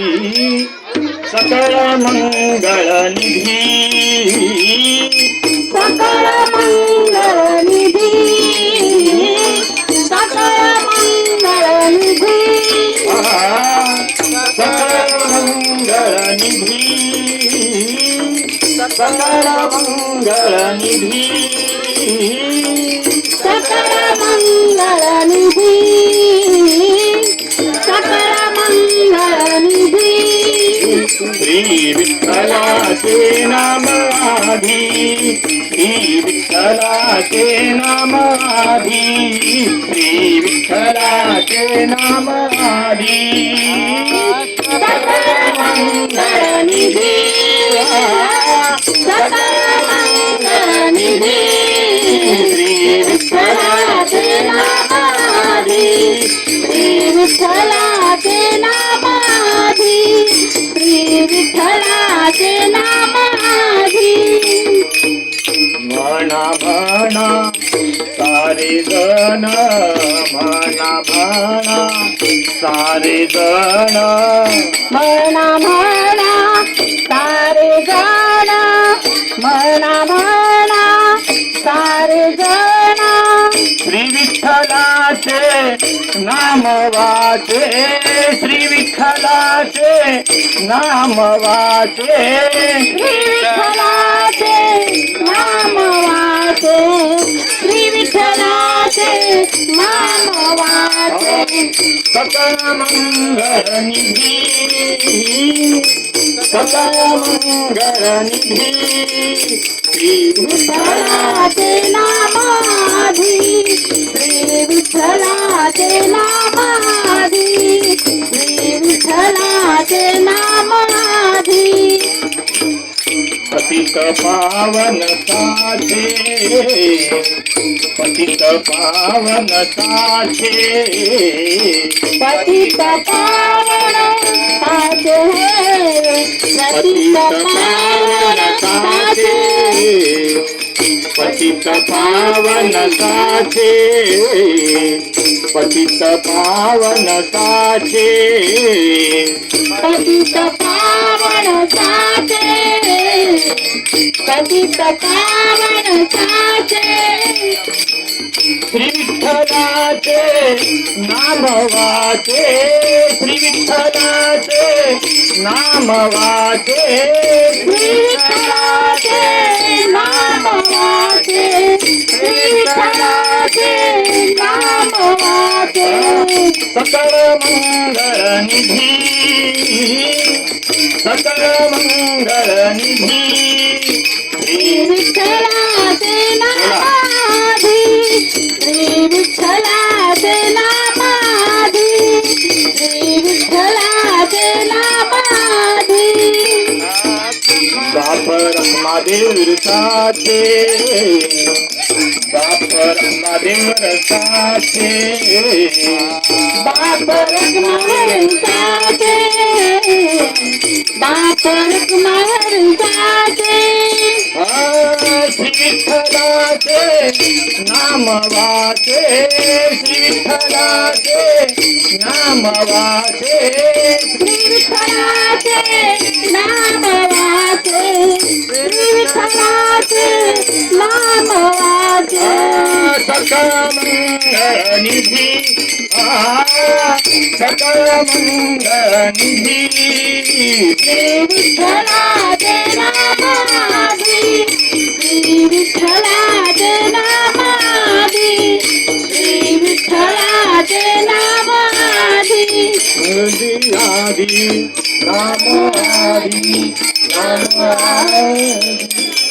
सकल मंगल निधि सकल मंगल निधि सकल मंगल निधि सकल मंगल निधि सकल मंगल निधि सकल मंगल శ్రీ విఠలాచేనామాధి శ్రీ విఠలాచేనామాధి శ్రీ విఠలాచేనామాధి సకలమంగళనిధి म्हणा म्हणा सारे जण म्हणा म्हणा सारे जण म्हणा म्हणा सारे जण म्हणा म्हणा सारे जण श्री विठ्ठलाचे नाम वाचे श्री विठ्ठलाचे नाम वाचे। श्री विठ्ठलाचे नाम वाचे श्री विठ्ठलाचे मानवाचे सकल मंगल निधी सकल नामाधी पतित पावन साचे पतित पावन साचे पतित पावन साचे पतित पावन साचे पतित पावन साचे पतित पावन साचे पतित पावन साचे कथित पावन साचे श्री विठ्ठलाचे नामवाचे श्री विठ्ठलाचे नामवाचे विठ्ठलाचे नामवाचे विठ्ठलाचे नामवाचे. सकळ मंगळ निधी సకల మంగళ నిధి. శ్రీ విఠలా बापर महादेव रसाचे बापर महादेव रसाचे बापर रसाचे बापर रसाचे विठ्ठलाचे नामवाचे. विठ्ठलाचे नामवाचे. विठ्ठलाचे सकलमङ्गनिधि सकलमङ्गनिधि विठला देना माधि श्री विठला देना माधि श्री विठला देना माधि हरि हरि राम हरि राम हरि